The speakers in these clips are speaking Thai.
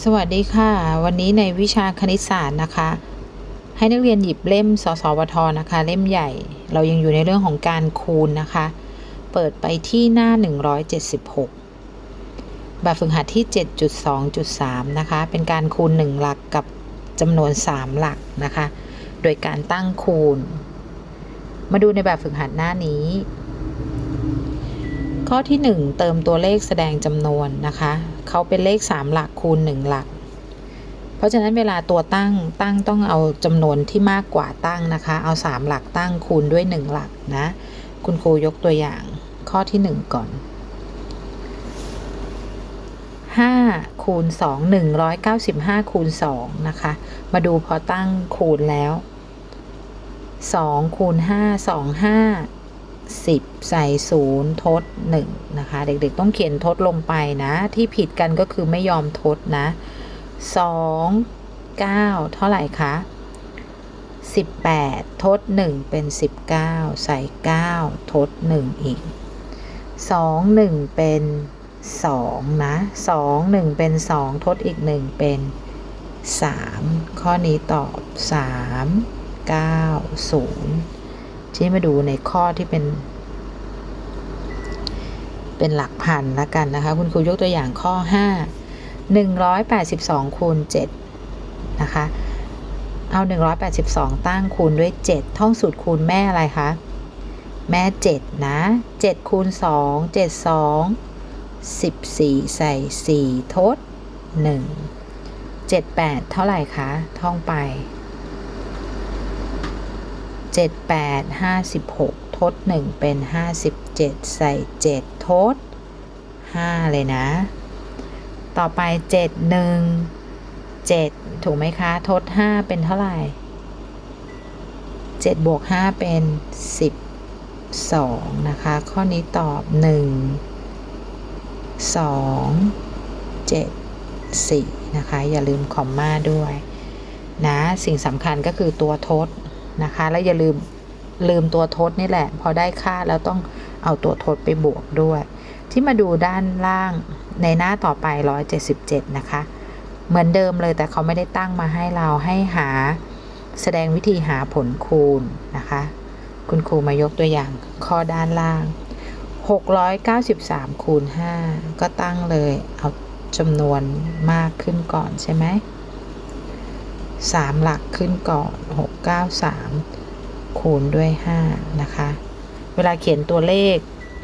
สวัสดีค่ะ วันนี้ในวิชาคณิตศาสตร์นะคะ ให้นักเรียนหยิบเล่มสสวทนะคะ เล่มใหญ่ เรายังอยู่ในเรื่องของการคูณนะคะ เปิดไปที่หน้า 176 แบบฝึกหัดที่ 7.2.3 นะคะ เป็นการคูณ 1 หลักกับจำนวน 3 หลักนะคะ โดยการตั้งคูณ มาดูในแบบฝึกหัดหน้านี้ ข้อที่ 1 เติมตัวเลขแสดงจำนวนนะคะเขาเป็นเลข 3 หลักคูณ 1 หลัก เพราะฉะนั้นเวลาตัวตั้งตั้งต้องเอาจำนวนที่มากกว่าตั้งนะคะ เอา 3 หลักตั้งคูณด้วย 1 หลักนะคุณครูยกตัวอย่างข้อที่ 1 ก่อน 5 คูณ 2 195 คูณ 2 นะคะ มาดูพอตั้งคูณแล้ว 2 คูณ 5 2 5 10 ใส่0ทด1นะคะ เด็กๆต้องเขียนทดลงไปนะ ที่ผิดกันก็คือไม่ยอมทดนะ 2 9 เท่าไหร่คะ 18 ทด 1 เป็น 19 ใส่ 9 ทด 1 อีก 2 1 เป็น 2 นะ 2 1 เป็น 2 ทดอีก 1 เป็น 3 ข้อนี้ตอบ 3 9 0 ที่มาดูในข้อที่เป็น เป็นหลักพันละกันนะคะ คุณครูยกตัวอย่างข้อ 5 182คูณ7นะคะ เอา 182 ตั้งคูณด้วย 7 ท่องสูตรคูณแม่อะไรคะ แม่ 7 นะ 7คูณ2 7 2 14 ใส่ 4 ทด 1 7 8 เท่าไหร่คะ ท่องไป 7 8 56 ทด 1 เป็น 57 ใส่ 7 ทด 5 เลยนะ ต่อไป 7 1 7 ถูกไหมคะ ทด 5 เป็นเท่าไหร่ 7 บวก 5 เป็น 12 นะคะ ข้อนี้ตอบ 1 2 7 4 นะคะ อย่าลืมคอมมาด้วย นะ สิ่งสำคัญก็คือตัวทด นะคะ แล้วอย่าลืมลืมตัวทดนี่แหละ พอได้ค่าแล้วต้องเอาตัวทดไปบวกด้วย ที่มาดูด้านล่างในหน้าต่อไป 177 นะคะ เหมือนเดิมเลยแต่เขาไม่ได้ตั้งมาให้เราให้หาแสดงวิธีหาผลคูณนะคะ คุณครูมายกตัวอย่างข้อด้านล่าง 693 คูณ 5 ก็ตั้งเลยเอาจำนวนมากขึ้นก่อนใช่ไหม 3 หลักขึ้นก่อน 6 9 3 คูณด้วย 5 นะคะ เวลาเขียนตัวเลข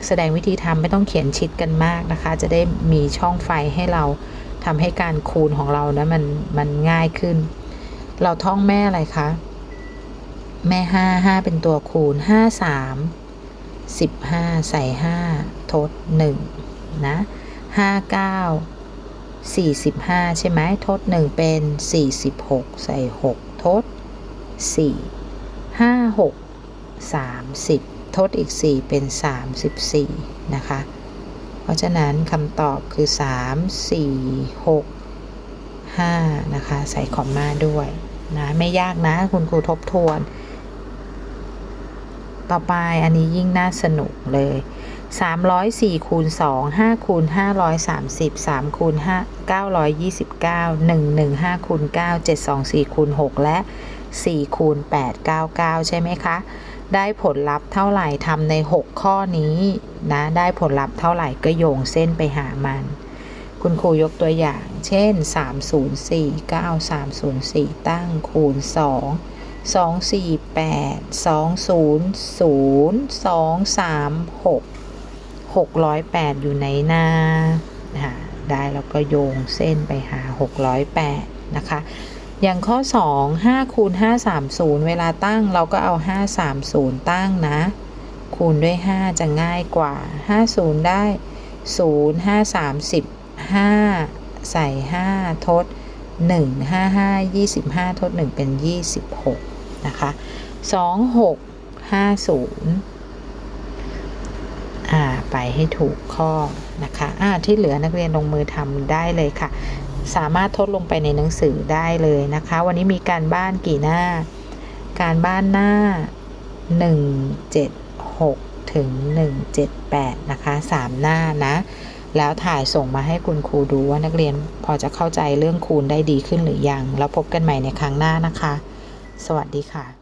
แสดงวิธีทำไม่ต้องเขียนชิดกันมากนะคะ จะได้มีช่องไฟให้เราทำให้การคูณของเรานะมันมันง่ายขึ้น เราท่องแม่อะไรคะ แม่ 5 5 เป็นตัวคูณ 5 3 15 ใส่ 5 ทด 1 นะ 5 9 45 ใช่ไหมทด 1 เป็น 46 ใส่ 6 ทด 4 5 6 30 ทดอีก 4 เป็น 34 นะคะ เพราะฉะนั้นคำตอบคือ 3 4 6 5 นะคะ ใส่คอมมาด้วยนะ ไม่ยากนะ คุณครูทบทวน ต่อไปอันนี้ยิ่งน่าสนุกเลย 304คูณ2 5คูณ530 3คูณ5 929 115คูณ9 724คูณ6และ 4 คูณ 899 ใช่ไหมคะ ได้ผลลัพธ์เท่าไหร่ทำใน 6 ข้อนี้นะ ได้ผลลัพธ์เท่าไหร่ก็โยงเส้นไปหามัน คุณครูยกตัวอย่าง เช่น 304 9304 ตั้งคูณ 2 248 200 236 608 อยู่ในหน้าได้แล้วก็โยงเส้นไปหา 608 นะคะ อย่างข้อ 2 5คูณ530 เวลาตั้งเราก็เอา 530 ตั้งนะ คูณด้วย 5 จะง่ายกว่า 50 ได้ 0 5 30 5 ใส่ 5 ทด 1 5 5 25 ทด 1 เป็น 26 นะคะ 2 6 50 อ่าไปให้ถูกข้อนะคะอ่าที่เหลือนักเรียนลงมือทำได้เลยค่ะ สามารถทดลงไปในหนังสือได้เลยนะคะ วันนี้มีการบ้านกี่หน้า การบ้านหน้า 176 ถึง 178 นะคะ 3 หน้านะ แล้วถ่ายส่งมาให้คุณครูดูว่านักเรียนพอจะเข้าใจเรื่องคูณได้ดีขึ้นหรือยัง แล้วพบกันใหม่ในครั้งหน้านะคะ สวัสดีค่ะ